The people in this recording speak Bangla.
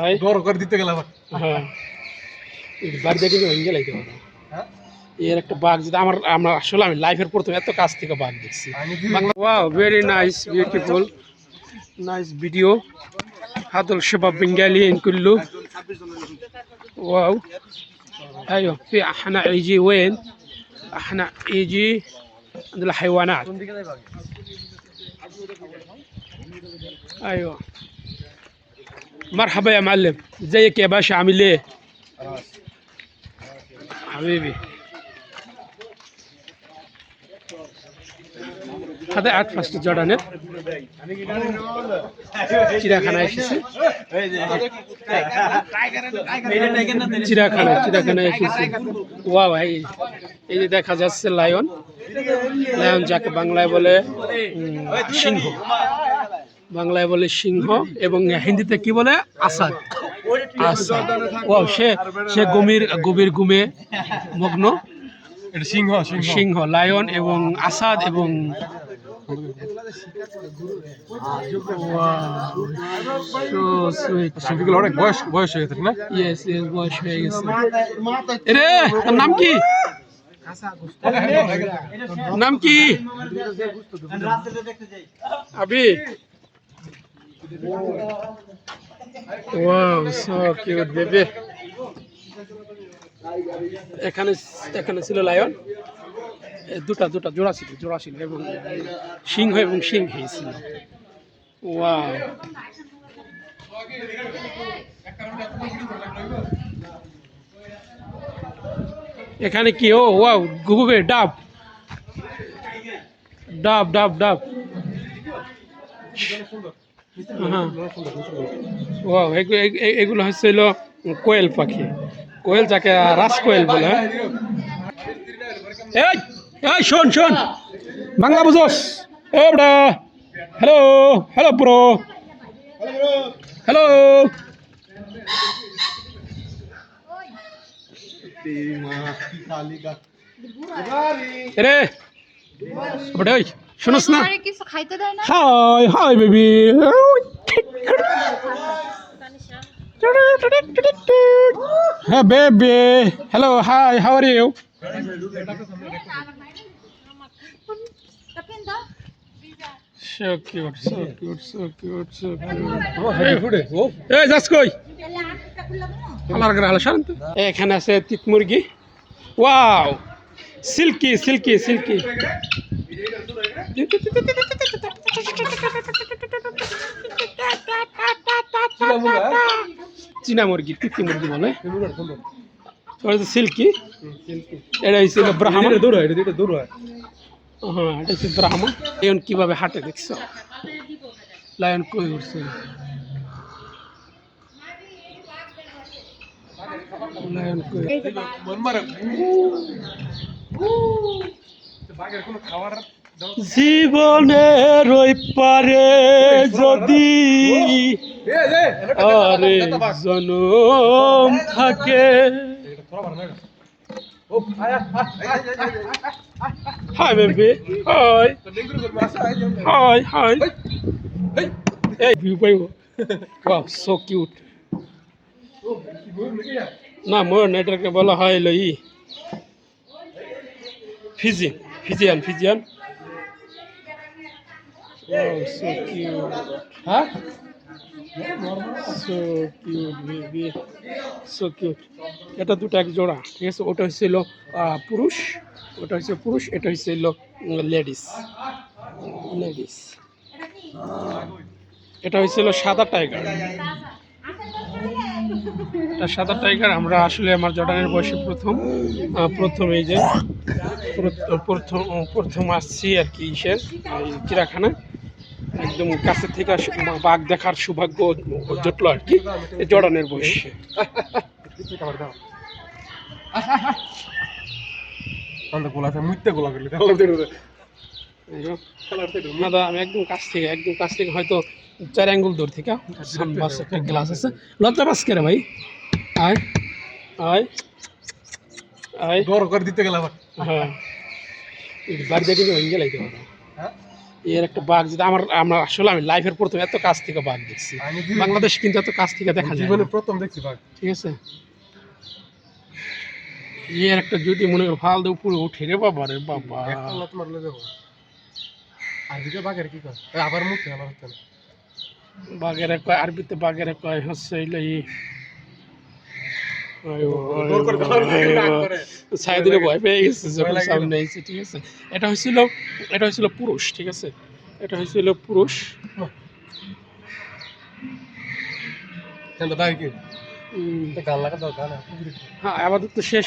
আয় বড় করে দিতে গেলাম হ্যাঁ এই বাড়িতে কিন্তু ভেঙে গেলাইতে পারো হ্যাঁ এর একটা বাঘ যদি আমার আমরা আসলে আমি লাইফের প্রথমে এত কাছ থেকে বাঘ দেখছি আমি Bangla wow very nice beautiful nice video هذا الشباب بنغاليين كله واو ايوه في احنا يجي وين احنا يجي عند الحيوانات ايوه مرحبا يا معلم. ازيك يا باشا؟ عامل ايه حبيبي. খাদা আট ফার্স্ট জর্ডানের চিড়াখানা এসেছে চিড়াখানা চিড়াখানা এসেছে ওয়া ভাই এই যে দেখা যাচ্ছে লায়ন লায়ন যাকে বাংলায় বলে সিংহ। বাংলায় বলে সিংহ এবং হিন্দিতে কি বলে? আসাদ। আসাদ। ও সে সে গভীর গভীর ঘুমে মগ্ন। সিংহ সিংহ। সিংহ লায়ন এবং আসাদ এবং সিংহগুলো অনেক বয়স বয়স হয়ে গেছে না? ইয়েস ইয়েস বয়স হয়ে গেছে। রে নাম কি? নাম কি? আবি ওয়াও সো কিউট বেবি এখানে এখানে ছিল লায়ন। দুটা দুটা, জোড়া ছিল জোড়া ছিল এবং সিংহ এবং সিংহী ছিল। ওয়াও এখানে কি? ও ওয়াও গুগুবে, ডাব। ডাব ডাব ডাব। হ্যাঁ এগুলো হচ্ছে হলো কোয়েল পাখি। কোয়েল যাকে রাস কোয়েল বলে হ্যাঁ? এই এই শোন শোন। বাংলা বুঝোস। ও বড়া হ্যালো হ্যালো ব্রো। হ্যালো। রে বড় ওই শুনোস না। আরে কিছু খাইতে দেয় না? Hi hi baby. হ্যাঁ baby. Hello hi how are you? So cute, so cute, so cute, so cute. আমার ঘরে শান্ত এখানে আছে তিত মুরগি। Wow silky silky silky. চীনা মুরগি তিতি মুরগি বলে? ওটা সিল্কি। এটা হচ্ছে ব্রাহ্মণ। দূর হয় এটা দূর হয়। হ্যাঁ এটা হচ্ছে ব্রাহ্মণ। লায়ন কীভাবে হাঁটে দেখছ? লায়ন কই উঠছে? লায়ন কই? জীবনের ওই পারে যদি আরে জনম থাকে। Hi baby, hi. Hi hi. এই ভিউ পাইব। ওয়াও সো কিউট না, মোর নেটওয়ার্কে বলা হয় হলো ই Fiji Fijian Fijian Wow, so cute. হ্যাঁ So cute, baby. So cute. এটা দুটো এক জোড়া ঠিক আছে? ওটা হচ্ছিল পুরুষ ওটা হচ্ছে পুরুষ এটা হচ্ছিল লেডিস। লেডিস। এটা হচ্ছিল সাদা টাইগার। এটা সাদা টাইগার আমরা আসলে আমার জর্ডানের বয়সে প্রথম প্রথম এই যে প্রথম প্রথম আসছি আর কি ইসের চিড়াখানা একদম কাছে থেকে বাঘ দেখার সৌভাগ্য জুটলো আর কি না দা, আমি একদম কাছ থেকে একদম কাছ থেকে হয়তো চার বাস একটা গ্লাস আছে। লজ্জা বাস করে ভাই? আয় আয়। বড় করে দিতে গেলাম হ্যাঁ। এই বাড়িতে কিন্তু ভেঙে লাইতে পারো হ্যাঁ? এর একটা বাঘ যেটা আমার আমরা আসলে আমি লাইফের প্রথম এত কাছ থেকে বাঘ দেখছি। আমি বাংলাদেশ কিন্তু এত কাছ থেকে দেখা যায় জীবনে প্রথম দেখছি বাঘ। ঠিক আছে? এর একটা যদি মনে করো ফাল দিয়ে উপরে উঠে রে বাবা রে বাবা। একটা লাত মারলে যাব আর দিকে বাঘের কি কর এই আবার মুখে আবার হচ্ছে বাঘের কয় আরবিতে বাঘের কয় হচ্ছে হইল সাইদিনে ভয় পেয়ে গেছে যখন সামনে এসে ঠিক আছে? এটা হয়েছিল এটা হয়েছিল পুরুষ ঠিক আছে? এটা হয়েছিল পুরুষ। হ্যাঁ আমাদের তো শেষ